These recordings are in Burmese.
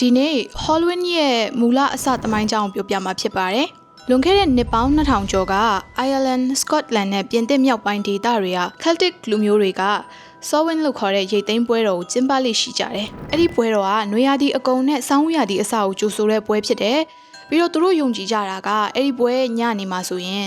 ဒီနေ့ Halloween ရဲ့မူလအစသမိုင်းကြောင်းကိုပြောပြမှာဖြစ်ပါတယ်။လွန်ခဲ့တဲ့နှစ်ပေါင်း2000ကျော်က Ireland, Scotland နဲ့ပြင်သစ်မြောက်ပိုင်းဒေသတွေက Celtic လူမျိုးတွေက Samhain လို့ခေါ်တဲ့ရိတ်သိမ်းပွဲတော်ကိုကျင်းပလိရှိကြတယ်။အဲ့ဒီပွဲတော်ကနွေရာသီအကုံနဲ့ဆောင်းရာသီအစကိုကြိုဆိုတဲ့ပွဲဖြစ်တယ်။ပြီးတော့သူတို့ယုံကြည်ကြတာကအဲ့ဒီပွဲညနေမှာဆိုရင်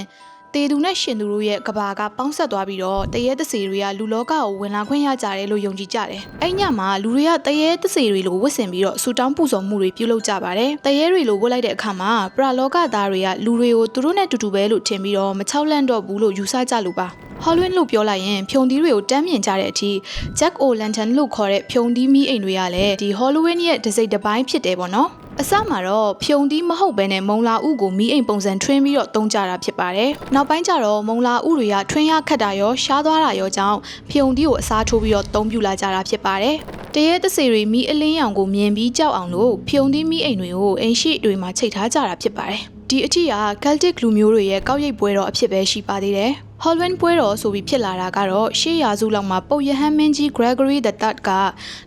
တေသူနဲ့ရှင်သူတို့ရဲ့ကဘာကပေါင်းဆက်သွားပြီးတော့တရေတစေတွေကလူလောကကိုဝင်လာခွင့်ရကြတယ်လို့ယုံကြည်ကြတယ်။အဲ့ညမှာလူတွေကတရေတစေတွေလိုဝတ်ဆင်ပြီးတော့ဆူတောင်းပူဇော်မှုတွေပြုလုပ်ကြပါတယ်။တရေတွေလိုဝတ်လိုက်တဲ့အခါမှာပရလောကသားတွေကလူတွေကိုသူတို့နဲ့တူတူပဲလို့ထင်ပြီးတော့မချောက်လန့်တော့ဘူးလို့ယူဆကြလို့ပါ။ Halloween လို့ပြောလိုက်ရင်ဖြုံသီးတွေကိုတမ်းမြင်ကြတဲ့အထိ Jack O'Lantern လို့ခေါ်တဲ့ဖြုံသီးမီးအိမ်တွေကလည်းဒီ Halloween ရဲ့တစ်စိတ်တစ်ပိုင်းဖြစ်တယ်ပေါ့နော် အစမှာတော့ဖြုံသီးမဟုတ်ဘဲနဲ့မုံလာဥကိုမီးအိမ်ပုံစံထွင်းပြီးတော့တုံးကြတာဖြစ်ပါတယ်။နောက်ပိုင်းကျတော့မုံလာဥတွေကထွင်းရခတ်တာရောရှားသွားတာရောကြောင့်ဖြုံသီးကိုအစားထိုးပြီးတော့တုံးပြလာကြတာဖြစ်ပါတယ်။တရေတစေတွေမီးအလင်းရောင်ကိုမြင်ပြီးကြောက်အောင်လို့ဖြုံသီးမီးအိမ်တွေကိုအိမ်ရှိတွေမှာချိတ်ထားကြတာဖြစ်ပါတယ်။ဒီအထိက Celtic လူမျိုးတွေရဲ့ကောက်ရိပ်ပွဲတော်အဖြစ်ပဲရှိပါသေးတယ်။ Halloween ပွဲတော်ဆိုပြီးဖြစ်လာတာကတော့ရှေးရာစုလောက်မှာပုပ်ယဟန်မင်းကြီး Gregory the Third က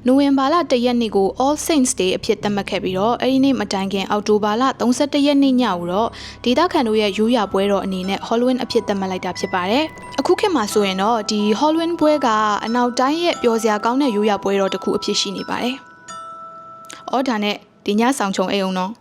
နိုဝင်ဘာလ1ရက်နေ့ကို All Saints Day အဖြစ်သတ်မှတ်ခဲ့ပြီးတော့အဲဒီနေ့မတိုင်ခင်အောက်တိုဘာလ31ရက်နေ့ညကိုတော့ဒေသခံတို့ရဲ့ရိုးရာပွဲတော်အနေနဲ့ Halloween အဖြစ်သတ်မှတ်လိုက်တာဖြစ်ပါတယ်။အခုခေတ်မှာဆိုရင်တော့ဒီ Halloween ပွဲကအနောက်တိုင်းရဲ့ပျော်စရာကောင်းတဲ့ရိုးရာပွဲတော်တစ်ခုအဖြစ်ရှိနေပါတယ်။အော်ဒါနဲ့ဒီညဆောင်ချုံအိမ်အောင်တော့